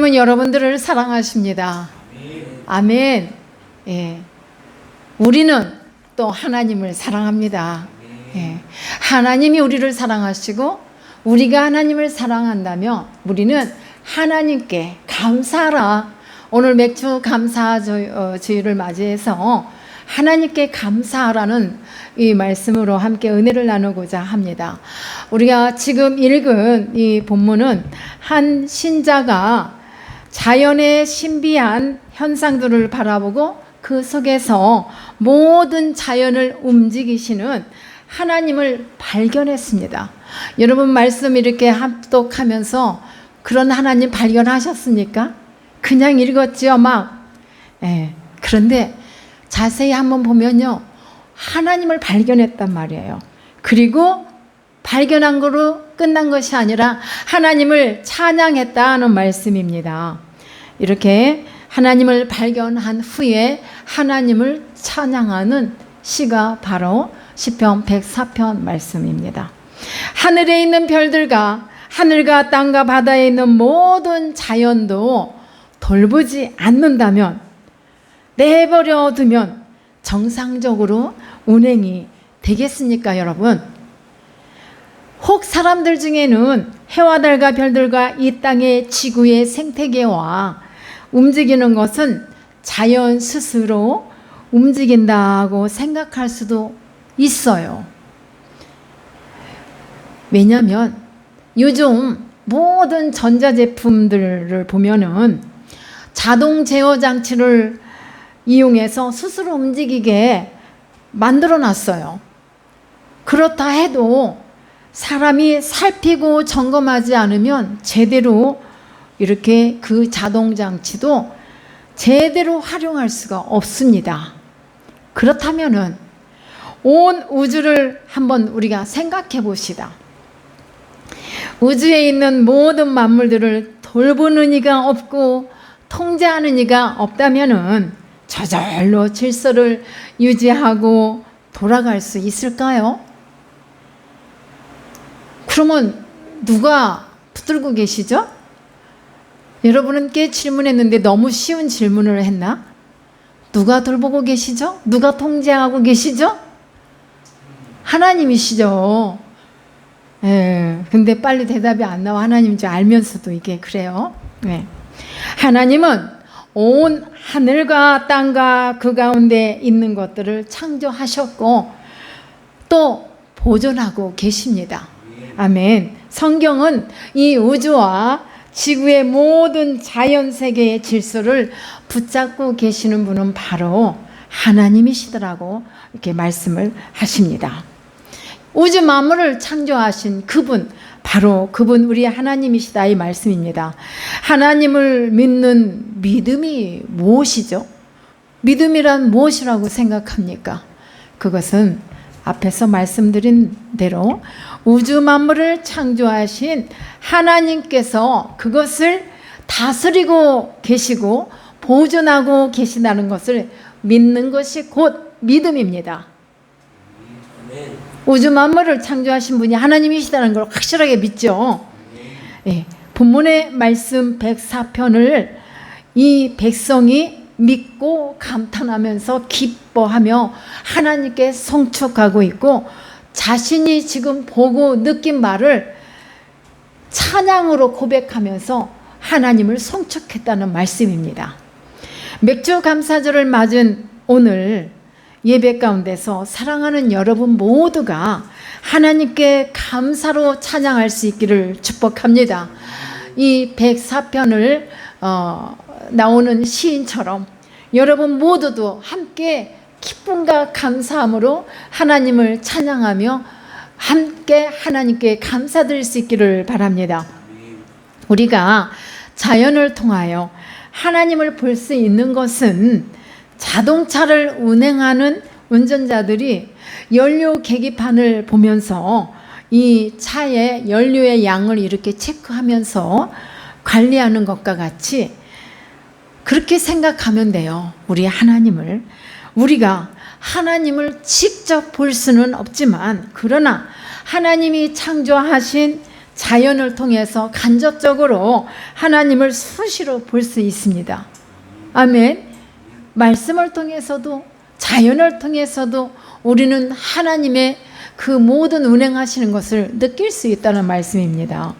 하나님은 여러분들을 사랑하십니다. 아멘. 예. 우리는 또 하나님을 사랑합니다. 예. 하나님이 우리를 사랑하시고 우리가 하나님을 사랑한다면 우리는 하나님께 감사하라. 오늘 맥주 감사 주- 어, 맞이해서 하나님께 감사하라는 이 말씀으로 함께 은혜를 나누고자 합니다. 우리가 지금 읽은 이 본문은 한 신자가 자연의 신비한 현상들을 바라보고 그 속에서 모든 자연을 움직이시는 하나님을 발견했습니다. 여러분 말씀 이렇게 합독하면서 그런 하나님 발견하셨습니까? 그냥 읽었지요, 막. 예. 그런데 자세히 한번 보면요. 하나님을 발견했단 말이에요. 그리고 발견한 거로 끝난 것이 아니라 하나님을 찬양했다는 말씀입니다. 이렇게 하나님을 발견한 후에 하나님을 찬양하는 시가 바로 시편 104편 말씀입니다. 하늘에 있는 별들과 하늘과 땅과 바다에 있는 모든 자연도 돌보지 않는다면 내버려 두면 정상적으로 운행이 되겠습니까, 여러분? 혹 사람들 중에는 해와 달과 별들과 이 땅의 지구의 생태계와 움직이는 것은 자연 스스로 움직인다고 생각할 수도 있어요. 왜냐하면 요즘 모든 전자제품들을 보면은 자동 제어 장치를 이용해서 스스로 움직이게 만들어 놨어요. 그렇다 해도 사람이 살피고 점검하지 않으면 제대로 이렇게 그 자동 장치도 제대로 활용할 수가 없습니다. 그렇다면은 온 우주를 한번 우리가 생각해 봅시다. 우주에 있는 모든 만물들을 돌보는 이가 없고 통제하는 이가 없다면은 저절로 질서를 유지하고 돌아갈 수 있을까요? 그러면 누가 붙들고 계시죠? 여러분은 꽤 질문했는데 너무 쉬운 질문을 했나? 누가 돌보고 계시죠? 누가 통제하고 계시죠? 하나님이시죠. 예, 근데 빨리 대답이 안 나와 하나님인 줄 알면서도 이게 그래요. 네. 하나님은 온 하늘과 땅과 그 가운데 있는 것들을 창조하셨고 또 보존하고 계십니다. 아멘. 성경은 이 우주와 지구의 모든 자연 세계의 질서를 붙잡고 계시는 분은 바로 하나님이시더라고 이렇게 말씀을 하십니다. 우주 만물을 창조하신 그분 바로 그분 우리 하나님이시다 이 말씀입니다. 하나님을 믿는 믿음이 무엇이죠? 믿음이란 무엇이라고 생각합니까? 그것은 앞에서 말씀드린 대로 우주 만물을 창조하신 하나님께서 그것을 다스리고 계시고 보존하고 계신다는 것을 믿는 것이 곧 믿음입니다. 우주 만물을 창조하신 분이 하나님이시다는 걸 확실하게 믿죠. 예, 본문의 말씀 104편을 이 백성이 믿고 감탄하면서 기뻐하며 하나님께 성축하고 있고 자신이 지금 보고 느낀 말을 찬양으로 고백하면서 하나님을 성축했다는 말씀입니다. 맥주 감사절을 맞은 오늘 예배 가운데서 사랑하는 여러분 모두가 하나님께 감사로 찬양할 수 있기를 축복합니다. 이 104편을 어, 나오는 시인처럼 여러분 모두도 함께 기쁨과 감사함으로 하나님을 찬양하며 함께 하나님께 감사드릴 수 있기를 바랍니다. 우리가 자연을 통하여 하나님을 볼 수 있는 것은 자동차를 운행하는 운전자들이 연료 계기판을 보면서 이 차의 연료의 양을 이렇게 체크하면서 관리하는 것과 같이 그렇게 생각하면 돼요. 우리 하나님을. 우리가 하나님을 직접 볼 수는 없지만, 그러나 하나님이 창조하신 자연을 통해서 간접적으로 하나님을 수시로 볼 수 있습니다. 아멘. 말씀을 통해서도 자연을 통해서도 우리는 하나님의 그 모든 운행하시는 것을 느낄 수 있다는 말씀입니다.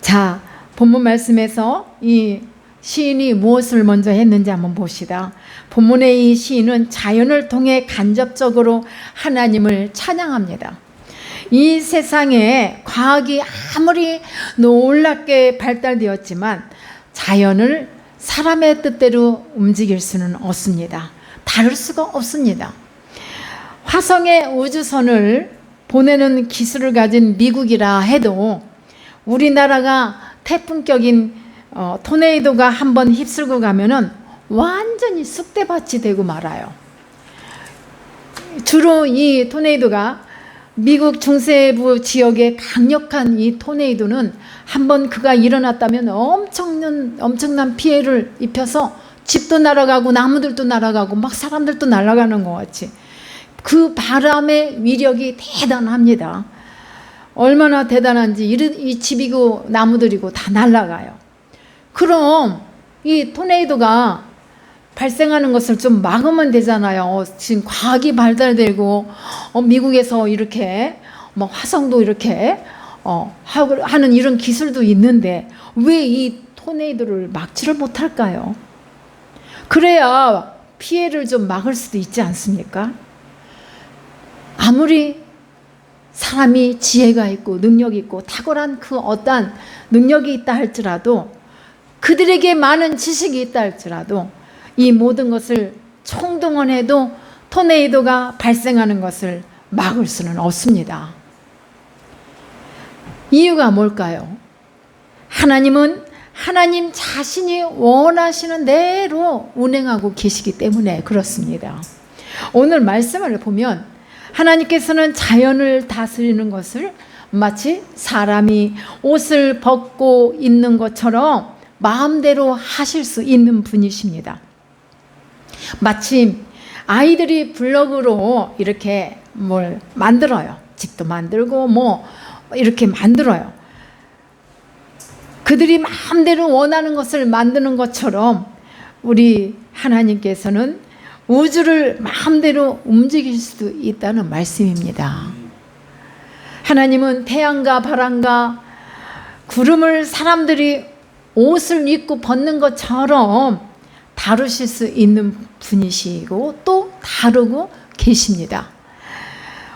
자, 본문 말씀에서 이 시인이 무엇을 먼저 했는지 한번 봅시다. 본문의 이 시인은 자연을 통해 간접적으로 하나님을 찬양합니다. 이 세상에 과학이 아무리 놀랍게 발달되었지만 자연을 사람의 뜻대로 움직일 수는 없습니다. 다를 수가 없습니다. 화성에 우주선을 보내는 기술을 가진 미국이라 해도 우리나라가 태풍격인 어, 토네이도가 한번 휩쓸고 가면은 완전히 쑥대밭이 되고 말아요. 주로 이 토네이도가 미국 중西部 지역의 강력한 이 토네이도는 한번 그가 일어났다면 엄청난 엄청난 피해를 입혀서 집도 날아가고 나무들도 날아가고 막 사람들도 날아가는 것 같이 그 바람의 위력이 대단합니다. 얼마나 대단한지 이 집이고 나무들이고 다 날아가요. 그럼 이 토네이도가 발생하는 것을 좀 막으면 되잖아요. 지금 과학이 발달되고 어, 미국에서 이렇게 뭐 화성도 이렇게 어, 하는 이런 기술도 있는데 왜 이 토네이도를 막지를 못할까요? 그래야 피해를 좀 막을 수도 있지 않습니까? 아무리 사람이 지혜가 있고 능력이 있고 탁월한 그 어떠한 능력이 있다 할지라도 그들에게 많은 지식이 있다 할지라도 이 모든 것을 총동원해도 토네이도가 발생하는 것을 막을 수는 없습니다. 이유가 뭘까요? 하나님은 하나님 자신이 원하시는 대로 운행하고 계시기 때문에 그렇습니다. 오늘 말씀을 보면 하나님께서는 자연을 다스리는 것을 마치 사람이 옷을 벗고 있는 것처럼 마음대로 하실 수 있는 분이십니다. 마침 아이들이 블럭으로 이렇게 뭘 만들어요. 집도 만들고 뭐 이렇게 만들어요. 그들이 마음대로 원하는 것을 만드는 것처럼 우리 하나님께서는 우주를 마음대로 움직일 수도 있다는 말씀입니다. 하나님은 태양과 바람과 구름을 사람들이 옷을 입고 벗는 것처럼 다루실 수 있는 분이시고 또 다루고 계십니다.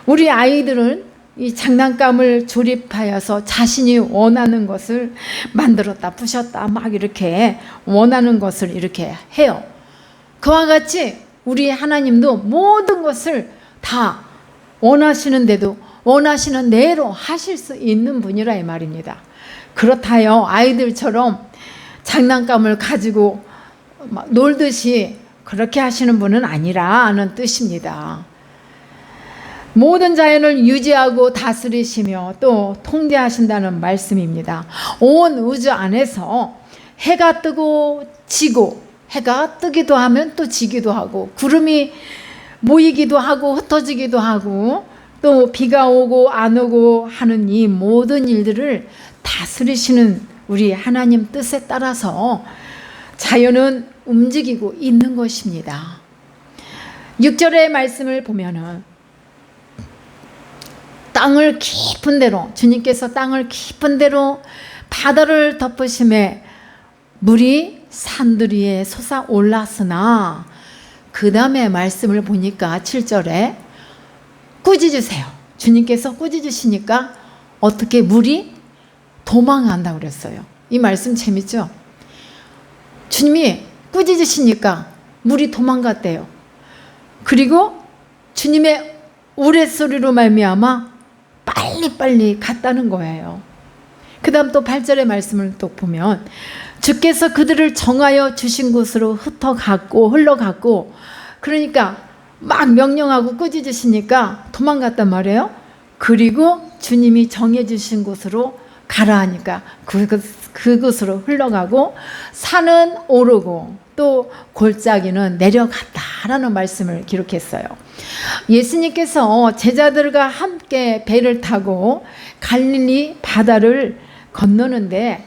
우리 아이들은 이 장난감을 조립하여서 자신이 원하는 것을 만들었다 부셨다 막 이렇게 원하는 것을 이렇게 해요. 그와 같이 우리 하나님도 모든 것을 다 원하시는데도 원하시는 대로 하실 수 있는 분이라 이 말입니다. 그렇다요 아이들처럼 장난감을 가지고 놀듯이 그렇게 하시는 분은 아니라는 뜻입니다. 모든 자연을 유지하고 다스리시며 또 통제하신다는 말씀입니다. 온 우주 안에서 해가 뜨고 지고 해가 뜨기도 하면 또 지기도 하고 구름이 모이기도 하고 흩어지기도 하고 또 비가 오고 안 오고 하는 이 모든 일들을 다스리시는 우리 하나님 뜻에 따라서 자연은 움직이고 있는 것입니다. 6절의 말씀을 보면은 땅을 깊은 대로 주님께서 땅을 깊은 대로 바다를 덮으심에 물이 산들 위에 솟아 올랐으나 그 다음에 말씀을 보니까 7절에 꾸짖으세요. 주님께서 꾸짖으시니까 어떻게 물이 도망한다 그랬어요. 이 말씀 재밌죠? 주님이 꾸짖으시니까 물이 도망갔대요. 그리고 주님의 우레소리로 말미암아 빨리빨리 갔다는 거예요. 그 다음 또 8절의 말씀을 또 보면 주께서 그들을 정하여 주신 곳으로 흩어갔고 흘러갔고 그러니까 막 명령하고 꾸짖으시니까 도망갔단 말이에요. 그리고 주님이 정해주신 곳으로 가라 하니까 그, 그곳으로 흘러가고 산은 오르고 또 골짜기는 내려갔다라는 말씀을 기록했어요. 예수님께서 제자들과 함께 배를 타고 갈릴리 바다를 건너는데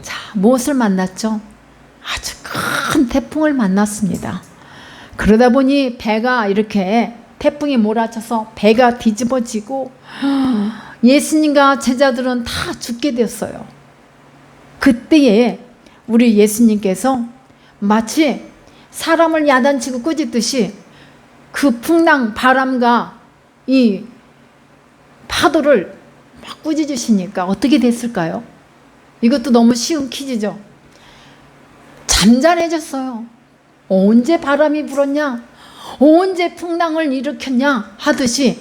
자, 무엇을 만났죠? 아주 큰 태풍을 만났습니다. 그러다 보니 배가 이렇게 태풍이 몰아쳐서 배가 뒤집어지고 예수님과 제자들은 다 죽게 되었어요. 그때에 우리 예수님께서 마치 사람을 야단치고 꾸짖듯이 그 풍랑 바람과 이 파도를 막 꾸짖으시니까 어떻게 됐을까요? 이것도 너무 쉬운 퀴즈죠. 잠잠해졌어요. 언제 바람이 불었냐? 언제 풍랑을 일으켰냐? 하듯이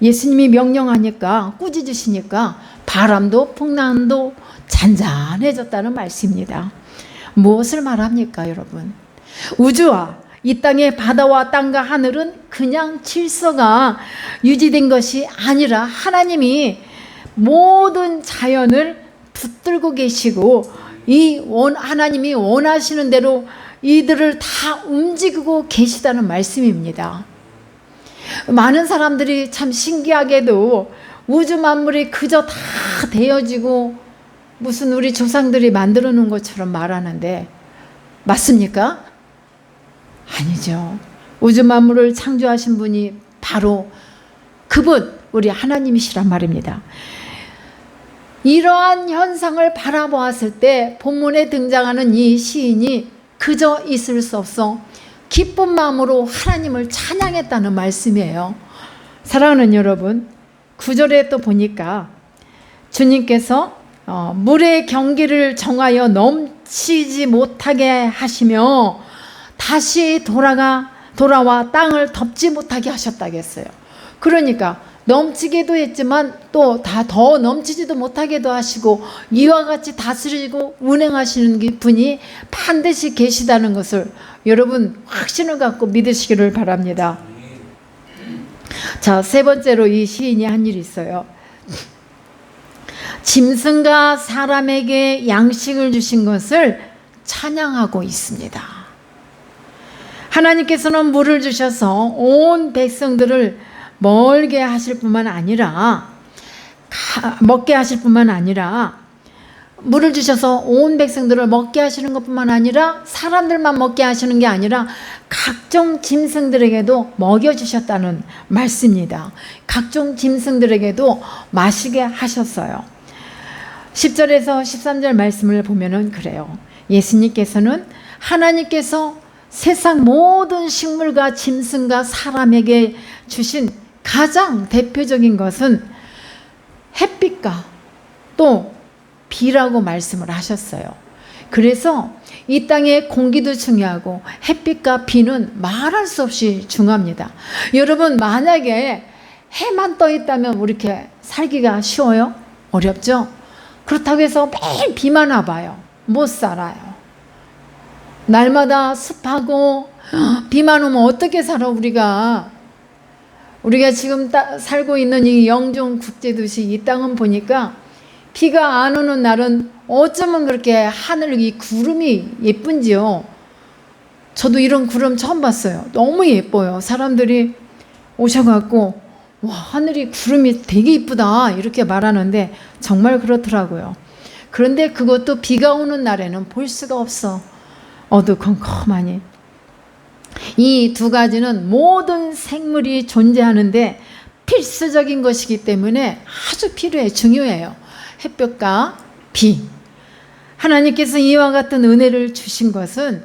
예수님이 명령하니까 꾸짖으시니까 바람도 풍랑도 잔잔해졌다는 말씀입니다. 무엇을 말합니까, 여러분? 우주와 이 땅의 바다와 땅과 하늘은 그냥 질서가 유지된 것이 아니라 하나님이 모든 자연을 붙들고 계시고 이 원, 하나님이 원하시는 대로 이들을 다 움직이고 계시다는 말씀입니다. 많은 사람들이 참 신기하게도 우주 만물이 그저 다 되어지고 무슨 우리 조상들이 만들어 놓은 것처럼 말하는데 맞습니까? 아니죠. 우주 만물을 창조하신 분이 바로 그분, 우리 하나님이시란 말입니다. 이러한 현상을 바라보았을 때 본문에 등장하는 이 시인이 그저 있을 수 없어 기쁜 마음으로 하나님을 찬양했다는 말씀이에요. 사랑하는 여러분, 구절에 또 보니까 주님께서 어, 물의 경기를 정하여 넘치지 못하게 하시며 다시 돌아가 돌아와 땅을 덮지 못하게 하셨다겠어요. 그러니까 넘치게도 했지만 또 다 더 넘치지도 못하게도 하시고 이와 같이 다스리고 운행하시는 분이 반드시 계시다는 것을 여러분 확신을 갖고 믿으시기를 바랍니다. 자, 세 번째로 이 시인이 한 일이 있어요. 짐승과 사람에게 양식을 주신 것을 찬양하고 있습니다. 하나님께서는 물을 주셔서 온 백성들을 멀게 하실 뿐만 아니라 먹게 하실 뿐만 아니라 물을 주셔서 온 백성들을 먹게 하시는 것뿐만 아니라 사람들만 먹게 하시는 게 아니라 각종 짐승들에게도 먹여 주셨다는 말씀입니다. 각종 짐승들에게도 마시게 하셨어요. 10절에서 13절 말씀을 보면은 그래요. 예수님께서는 하나님께서 세상 모든 식물과 짐승과 사람에게 주신 가장 대표적인 것은 햇빛과 또 비라고 말씀을 하셨어요. 그래서 이 땅의 공기도 중요하고 햇빛과 비는 말할 수 없이 중요합니다. 여러분 만약에 해만 떠 있다면 이렇게 살기가 쉬워요? 어렵죠? 그렇다고 해서 매일 비만 와봐요. 못 살아요. 날마다 습하고 비만 오면 어떻게 살아 우리가? 우리가 지금 따, 살고 있는 이 영종 국제도시 이 땅은 보니까 비가 안 오는 날은 어쩌면 그렇게 하늘 이 구름이 예쁜지요. 저도 이런 구름 처음 봤어요. 너무 예뻐요. 사람들이 오셔갖고 와 하늘이 구름이 되게 이쁘다 이렇게 말하는데 정말 그렇더라고요. 그런데 그것도 비가 오는 날에는 볼 수가 없어. 어두컴컴하니. 이 두 가지는 모든 생물이 존재하는데 필수적인 것이기 때문에 아주 필요해, 중요해요. 햇볕과 비. 하나님께서 이와 같은 은혜를 주신 것은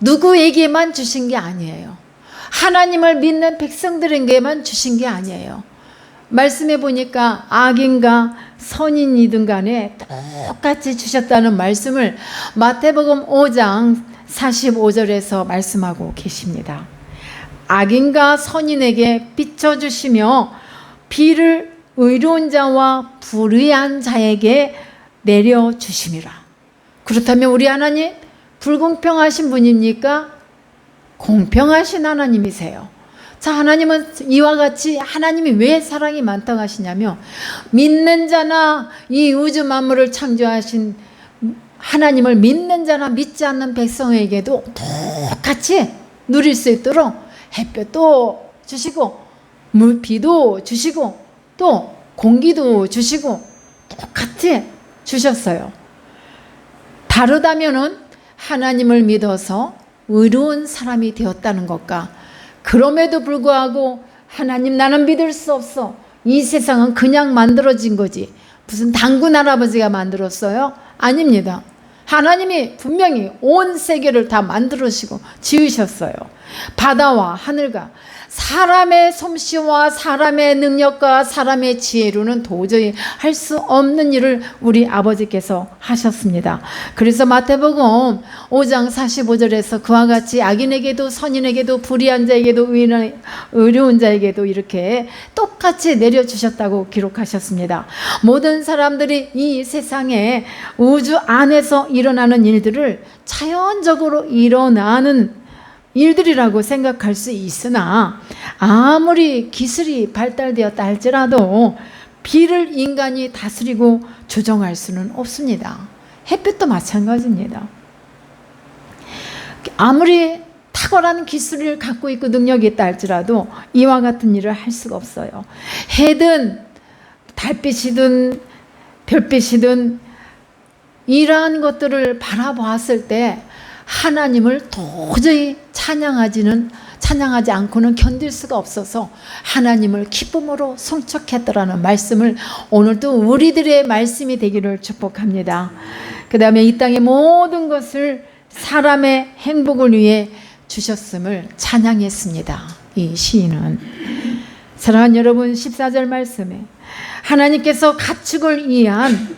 누구에게만 주신 게 아니에요. 하나님을 믿는 백성들에게만 주신 게 아니에요. 말씀해 보니까 악인과 선인이든 간에 똑같이 주셨다는 말씀을 마태복음 5장 45절에서 말씀하고 계십니다. 악인과 선인에게 비춰주시며 비를 의로운 자와 불의한 자에게 내려주심이라. 그렇다면 우리 하나님 불공평하신 분입니까? 공평하신 하나님이세요. 자, 하나님은 이와 같이 하나님이 왜 사랑이 많다고 하시냐면 믿는 자나 이 우주 만물을 창조하신 하나님을 믿는 자나 믿지 않는 백성에게도 똑같이 누릴 수 있도록 햇볕도 주시고 물 비도 주시고 또 공기도 주시고 똑같이 주셨어요. 다르다면은 하나님을 믿어서 의로운 사람이 되었다는 것과 그럼에도 불구하고 하나님 나는 믿을 수 없어. 이 세상은 그냥 만들어진 거지. 무슨 당군 할아버지가 만들었어요? 아닙니다. 하나님이 분명히 온 세계를 다 만들으시고 지으셨어요. 바다와 하늘과 사람의 솜씨와 사람의 능력과 사람의 지혜로는 도저히 할 수 없는 일을 우리 아버지께서 하셨습니다. 그래서 마태복음 5장 45절에서 그와 같이 악인에게도 선인에게도 불의한 자에게도 의로운 자에게도 이렇게 똑같이 내려주셨다고 기록하셨습니다. 모든 사람들이 이 세상에 우주 안에서 일어나는 일들을 자연적으로 일어나는 일들이라고 생각할 수 있으나 아무리 기술이 발달되었다 할지라도 비를 인간이 다스리고 조정할 수는 없습니다. 햇빛도 마찬가지입니다. 아무리 탁월한 기술을 갖고 있고 능력이 있다 할지라도 이와 같은 일을 할 수가 없어요. 해든 달빛이든 별빛이든 이러한 것들을 바라보았을 때 하나님을 도저히 찬양하지는 찬양하지 않고는 견딜 수가 없어서 하나님을 기쁨으로 성척했더라는 말씀을 오늘도 우리들의 말씀이 되기를 축복합니다. 그 다음에 이 땅의 모든 것을 사람의 행복을 위해 주셨음을 찬양했습니다. 이 시인은. 사랑하는 여러분 14절 말씀에 하나님께서 가축을 위한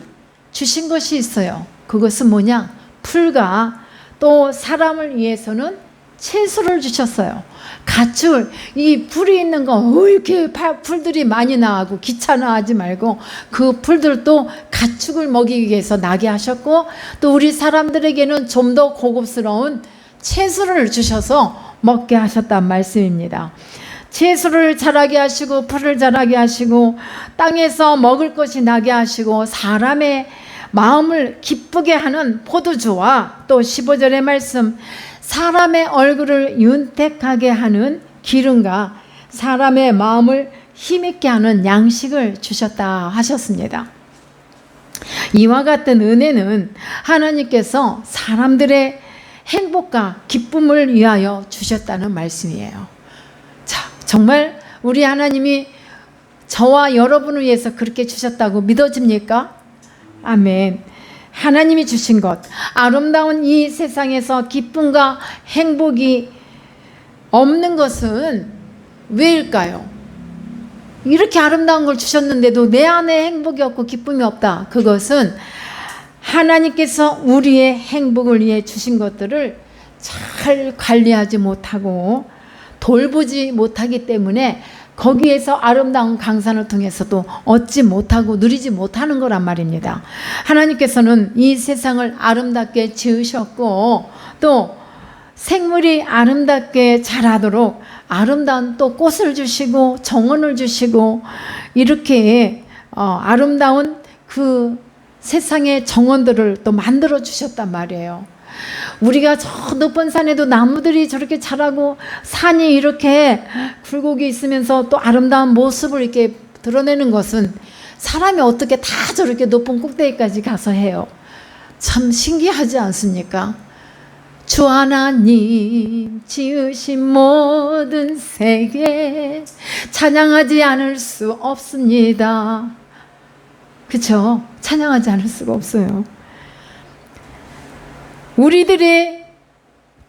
주신 것이 있어요. 그것은 뭐냐? 풀과 또 사람을 위해서는 채소를 주셨어요. 가축, 이 풀이 있는 거, 어, 이렇게 풀들이 많이 나고 귀찮아하지 말고 그 풀들도 가축을 먹이기 위해서 나게 하셨고 또 우리 사람들에게는 좀 더 고급스러운 채소를 주셔서 먹게 하셨단 말씀입니다. 채소를 자라게 하시고 풀을 자라게 하시고 땅에서 먹을 것이 나게 하시고 사람의 마음을 기쁘게 하는 포도주와 또 15절의 말씀 사람의 얼굴을 윤택하게 하는 기름과 사람의 마음을 힘있게 하는 양식을 주셨다 하셨습니다. 이와 같은 은혜는 하나님께서 사람들의 행복과 기쁨을 위하여 주셨다는 말씀이에요. 자, 정말 우리 하나님이 저와 여러분을 위해서 그렇게 주셨다고 믿어집니까? 아멘. 하나님이 주신 것, 아름다운 이 세상에서 기쁨과 행복이 없는 것은 왜일까요? 이렇게 아름다운 걸 주셨는데도 내 안에 행복이 없고 기쁨이 없다. 그것은 하나님께서 우리의 행복을 위해 주신 것들을 잘 관리하지 못하고 돌보지 못하기 때문에 거기에서 아름다운 강산을 통해서도 얻지 못하고 누리지 못하는 거란 말입니다. 하나님께서는 이 세상을 아름답게 지으셨고 또 생물이 아름답게 자라도록 아름다운 또 꽃을 주시고 정원을 주시고 이렇게 어, 아름다운 그 세상의 정원들을 또 만들어 주셨단 말이에요. 우리가 저 높은 산에도 나무들이 저렇게 자라고 산이 이렇게 굴곡이 있으면서 또 아름다운 모습을 이렇게 드러내는 것은 사람이 어떻게 다 저렇게 높은 꼭대기까지 가서 해요. 참 신기하지 않습니까? 주 하나님 지으신 모든 세계 찬양하지 않을 수 없습니다. 그쵸? 찬양하지 않을 수가 없어요. 우리들의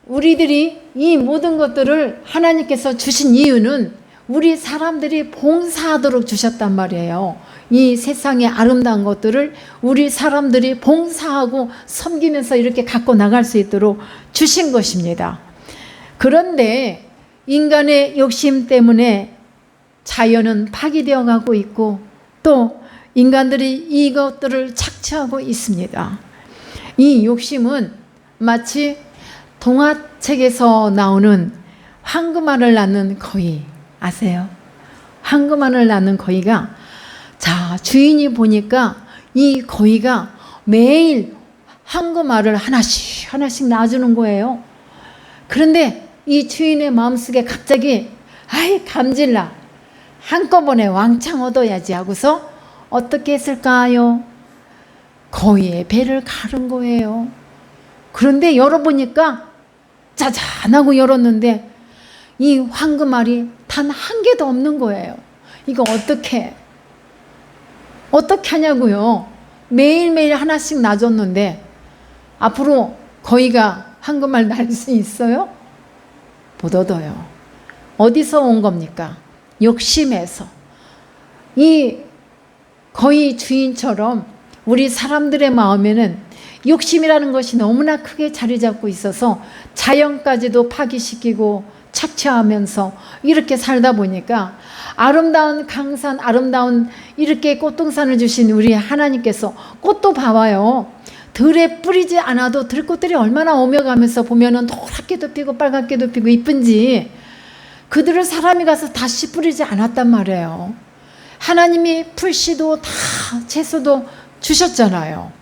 우리들이 이 모든 것들을 하나님께서 주신 이유는 우리 사람들이 봉사하도록 주셨단 말이에요. 이 세상의 아름다운 것들을 우리 사람들이 봉사하고 섬기면서 이렇게 갖고 나갈 수 있도록 주신 것입니다. 그런데 인간의 욕심 때문에 자연은 파괴되어 가고 있고 또 인간들이 이것들을 착취하고 있습니다. 이 욕심은 마치 동화책에서 나오는 황금알을 낳는 거위 아세요? 황금알을 낳는 거위가 자 주인이 보니까 이 거위가 매일 황금알을 하나씩 하나씩 낳아주는 거예요. 그런데 이 주인의 마음속에 갑자기 아이 감질나 한꺼번에 왕창 얻어야지 하고서 어떻게 했을까요? 거위의 배를 가른 거예요. 그런데 열어보니까 짜잔하고 열었는데 이 황금알이 단 한 개도 없는 거예요. 이거 어떻게 어떻게 하냐고요. 매일매일 하나씩 놔줬는데 앞으로 거위가 황금알 날 수 있어요? 못 얻어요. 어디서 온 겁니까? 욕심에서. 이 거의 주인처럼 우리 사람들의 마음에는 욕심이라는 것이 너무나 크게 자리 잡고 있어서 자연까지도 파기시키고 착취하면서 이렇게 살다 보니까 아름다운 강산, 아름다운 이렇게 꽃동산을 주신 우리 하나님께서 꽃도 봐봐요. 들에 뿌리지 않아도 들꽃들이 얼마나 오며 가면서 보면은 노랗게도 피고 빨갛게도 피고 이쁜지 그들을 사람이 가서 다시 뿌리지 않았단 말이에요. 하나님이 풀씨도 다 채소도 주셨잖아요.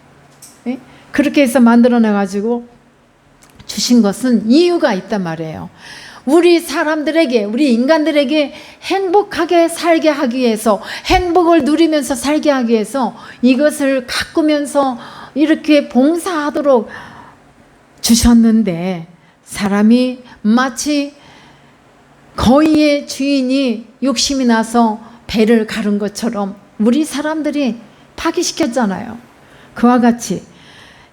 예? 그렇게 해서 만들어내가지고 주신 것은 이유가 있단 말이에요. 우리 사람들에게, 우리 인간들에게 행복하게 살게 하기 위해서, 행복을 누리면서 살게 하기 위해서 이것을 가꾸면서 이렇게 봉사하도록 주셨는데, 사람이 마치 거위의 주인이 욕심이 나서 배를 가른 것처럼 우리 사람들이 파기시켰잖아요. 그와 같이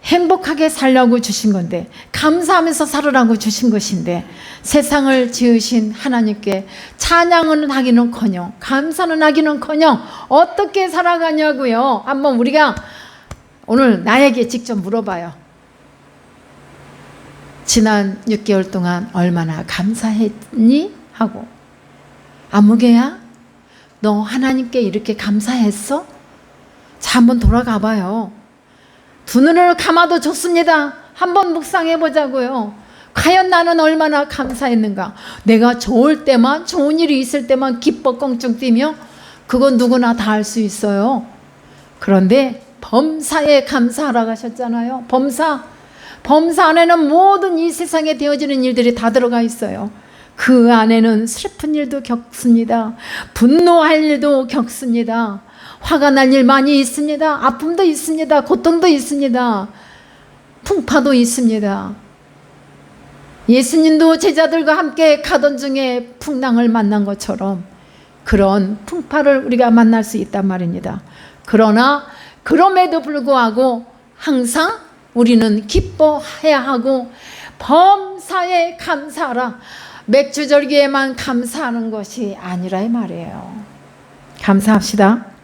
행복하게 살려고 주신 건데 감사하면서 살으라고 주신 것인데 세상을 지으신 하나님께 찬양은 하기는커녕 감사는 하기는커녕 어떻게 살아가냐고요. 한번 우리가 오늘 나에게 직접 물어봐요. 지난 6개월 동안 얼마나 감사했니? 하고 아무개야 너 하나님께 이렇게 감사했어? 자 한번 돌아가 봐요. 두 눈을 감아도 좋습니다. 한번 묵상해 보자고요. 과연 나는 얼마나 감사했는가? 내가 좋을 때만, 좋은 일이 있을 때만 기뻐 껑충 뛰며, 그건 누구나 다 할 수 있어요. 그런데 범사에 감사하라고 하셨잖아요. 범사. 범사 안에는 모든 이 세상에 되어지는 일들이 다 들어가 있어요. 그 안에는 슬픈 일도 겪습니다. 분노할 일도 겪습니다. 화가 날 일 많이 있습니다. 아픔도 있습니다. 고통도 있습니다. 풍파도 있습니다. 예수님도 제자들과 함께 가던 중에 풍랑을 만난 것처럼 그런 풍파를 우리가 만날 수 있단 말입니다. 그러나 그럼에도 불구하고 항상 우리는 기뻐해야 하고 범사에 감사하라. 맥주절기에만 감사하는 것이 아니라 이 말이에요. 감사합시다.